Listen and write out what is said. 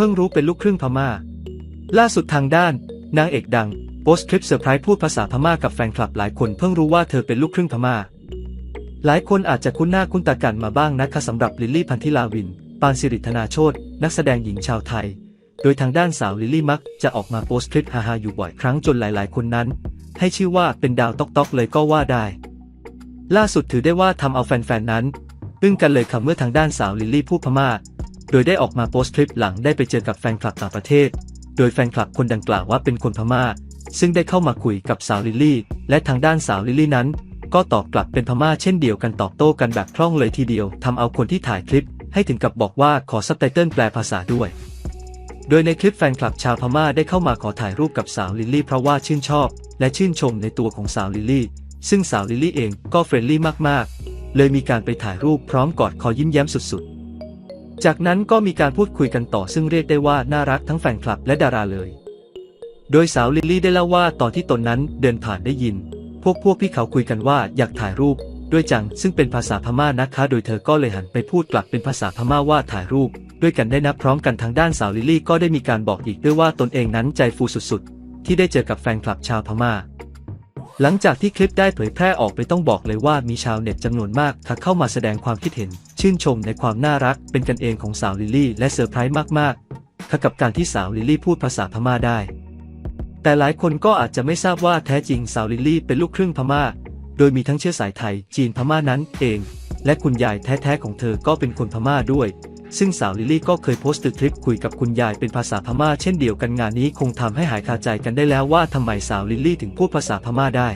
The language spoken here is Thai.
เพิ่งรู้เป็นลูกครึ่งพม่า ล่าสุดทางด้าน นางเอกดังโพสต์คลิปเซอร์ไพรส์พูดภาษาพม่ากับแฟนคลับหลายคนเพิ่งรู้ว่าเธอเป็นลูกครึ่งพม่า หลายคนอาจจะคุ้นหน้าคุ้นตากันมาบ้างนะคะสำหรับลิลลี่พันธิลาวิน ปานสิริธนาโชตนักแสดงหญิงชาวไทย โดยทางด้านสาวลิลลี่มักจะออกมาโพสต์คลิปฮาๆอยู่บ่อยครั้งจนหลาย ๆ คนนั้น ให้ชื่อว่าเป็นดาวต๊อกต๊อกเลยก็ว่าได้ ล่าสุดถือได้ว่าทำเอาแฟนๆนั้นอึ้งกันเลยค่ะเมื่อทางด้านสาวลิลลี่พูดพม่า โดยได้ออกมาโพสต์คลิปหลังได้ไปเจอกับแฟนคลับต่างประเทศ โดยแฟนคลับคนดังกล่าวว่าเป็นคนพม่า ซึ่งได้เข้ามาคุยกับสาวลิลลี่ และทางด้านสาวลิลลี่นั้น ก็ตอบกลับเป็นพม่าเช่นเดียวกันตอบโต้กันแบบคล่องเลยทีเดียวทำเอาคนที่ถ่ายคลิป ให้ถึงกับบอกว่าขอซับไตเติลแปลภาษาด้วย โดยในคลิปแฟนคลับชาวพม่าได้เข้ามาขอถ่ายรูปกับสาวลิลลี่เพราะว่าชื่นชอบ และชื่นชมในตัวของสาวลิลลี่ ซึ่งสาวลิลลี่เองก็เฟรนลี่มากๆ เลยมีการไปถ่ายรูปพร้อมกอดคอยิ้มแย้มสุดๆ จากนั้นก็มีการพูดคุยกันต่อซึ่งเรียกได้ว่าน่ารักทั้งแฟนคลับและดาราเลย โดยสาวลิลลี่ได้เล่าว่าตอนที่ตนนั้นเดินผ่านได้ยิน พวกพวกพี่เขาคุยกันว่าอยากถ่ายรูปด้วยจังซึ่งเป็นภาษาพม่านะคะ โดยเธอก็เลยหันไปพูดกลับเป็นภาษาพม่าว่าถ่ายรูป ด้วยกันได้นับพร้อมกันทางด้านสาวลิลลี่ก็ได้มีการบอกอีกด้วยว่าตนเองนั้นใจฟูสุดๆ ที่ได้เจอกับแฟนคลับชาวพม่า หลังจากที่คลิปได้เผยแพร่ออกไปต้องบอกเลยว่ามีชาวเน็ตจำนวนมากค่ะเข้ามาแสดงความคิดเห็น ชื่นชมในความน่ารักเป็นกันเองของสาวลิลลี่และเซอร์ไพรส์มากๆค่ะกับการที่สาวลิลลี่พูดภาษาพม่าได้ แต่หลายคนก็อาจจะไม่ทราบว่าแท้จริงสาวลิลลี่เป็นลูกครึ่งพม่า โดยมีทั้งเชื้อสายไทย จีนพม่านั้นเอง และคุณยายแท้ๆของเธอก็เป็นคนพม่าด้วย ซึ่งสาวลิลลี่ก็เคยโพสต์คลิปคุยกับคุณยายเป็นภาษาพม่าเช่นเดียวกันงานนี้คงทำให้หายคาใจกันได้แล้วว่าทำไมสาวลิลลี่ถึงพูดภาษาพม่าได้